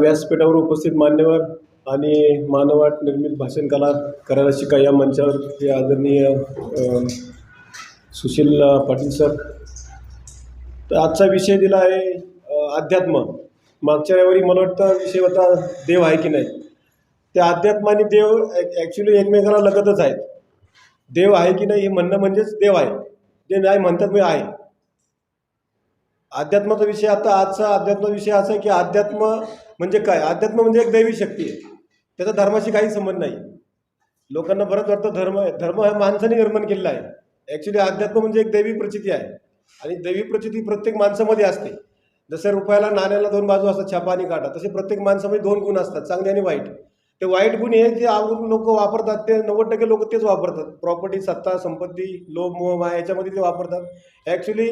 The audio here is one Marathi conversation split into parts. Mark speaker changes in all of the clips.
Speaker 1: व्यासपीठावर उपस्थित मान्यवर आणि मानवाट निर्मित भाषण कला करायला शिका या मंचावर हे आदरणीय सुशील पाटील सर. तर आजचा विषय दिला आहे अध्यात्म. मागच्या रविवारी मला वाटतं विषय होता देव आहे की नाही? त्या अध्यात्म आणि देव ॲक्च्युली एकमेकाला लगतच आहेत. देव आहे की नाही हे म्हणणं म्हणजेच देव आहे. जे नाही म्हणतात मी आहे. अध्यात्माचा विषय आता आजचा अध्यात्म विषय असा आहे की अध्यात्म म्हणजे काय? अध्यात्म म्हणजे एक दैवी शक्ती आहे. त्याचा धर्माशी काही संबंध नाही. लोकांना बरंच वाटतं धर्म आहे. धर्म हा माणसाने निर्माण केलेला आहे. ॲक्च्युली अध्यात्म म्हणजे एक दैवी प्रचिती आहे. आणि दैवी प्रचिती प्रत्येक माणसामध्ये असते. जसं रुपयाला नाण्याला दोन बाजू असतात छापा आणि काटा. तसे प्रत्येक माणसामध्ये दोन गुण असतात चांगले आणि वाईट. ते वाईट गुण हे जे आवडून लोक वापरतात ते नव्वद टक्के लोक तेच वापरतात. प्रॉपर्टी सत्ता संपत्ती लोभ मोह माया याच्यामध्ये ते वापरतात. ॲक्च्युली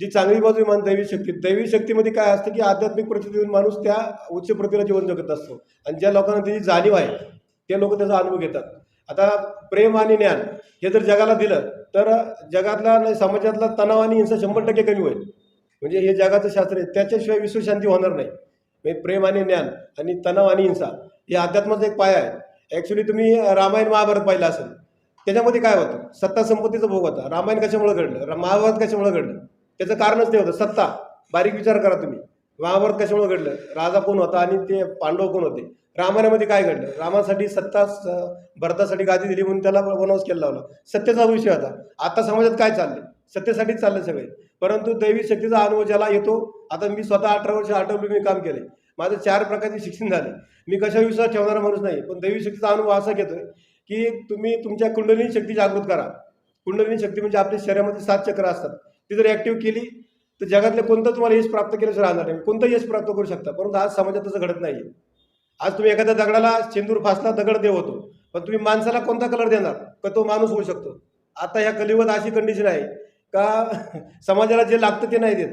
Speaker 1: जी चांगली बाजू आहे मान दैवी शक्ती. दैवी शक्तीमध्ये काय असतं की आध्यात्मिक प्रतिथेतून माणूस त्या उच्च प्रतीला जीवन जगत असतो. आणि ज्या लोकांना त्याची जाणीव आहे ते लोक त्याचा अनुभव घेतात. आता प्रेम आणि ज्ञान हे जर जगाला दिलं तर जगातला नाही समाजातला तणाव आणि हिंसा शंभर टक्के कमी होईल. म्हणजे हे जगाचं शास्त्र आहे. त्याच्याशिवाय विश्वशांती होणार नाही. म्हणजे प्रेम आणि ज्ञान आणि तणाव आणि हिंसा हे अध्यात्माचा एक पाया आहे. ॲक्च्युली तुम्ही रामायण महाभारत पाहिलं असेल. त्याच्यामध्ये काय होतं? सत्ता संपत्तीचा भोग होता. रामायण कशामुळे घडलं? महाभारत कशामुळे घडलं? त्याचं कारणच ते होतं सत्ता. बारीक विचार करा तुम्ही. महाभारत कशामुळे घडलं? राजा कोण होता आणि ते पांडव कोण होते? रामायणामध्ये काय घडलं? रामासाठी सत्ता भरतासाठी गादी दिली म्हणून त्याला वनवास केला लावला. सत्तेचा विषय होता. आता समाजात काय चाललंय? सत्तेसाठीच चाललंय सगळे. परंतु दैवी शक्तीचा अनुभव ज्याला येतो आता मी स्वतः अठरा वर्ष आठवली मी काम केले. माझं चार प्रकारचे शिक्षण झाले. मी कशा विश्वास ठेवणारा माणूस नाही. पण दैवी शक्तीचा अनुभव असा घेतोय की तुम्ही तुमच्या कुंडलिनी शक्ती जागृत करा. कुंडलिनी शक्ती म्हणजे आपल्या शरीरामध्ये सात चक्र असतात. ती जर ॲक्टिव्ह केली तर जगातलं कोणतं तुम्हाला यश प्राप्त केल्याशिवाय राहणार नाही. कोणतं यश प्राप्त करू शकता? परंतु आज समाजात तसं घडत नाही आज तुम्ही एखाद्या दगडाला चेंदूर फासला दगड देव होतो. पण तुम्ही माणसाला कोणता कलर देणार? का तो माणूस होऊ शकतो? आता ह्या कलिवत अशी कंडिशन आहे का समाजाला जे लागतं ते नाही देत.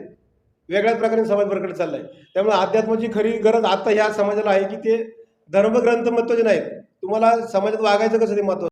Speaker 1: वेगळ्याच प्रकारे समाज प्रकट चालला आहे त्यामुळे अध्यात्माची खरी गरज आता ह्या समाजाला आहे की ते धर्मग्रंथ महत्त्वाचे नाहीत. तुम्हाला समाजात वागायचं कसं ते महत्त्व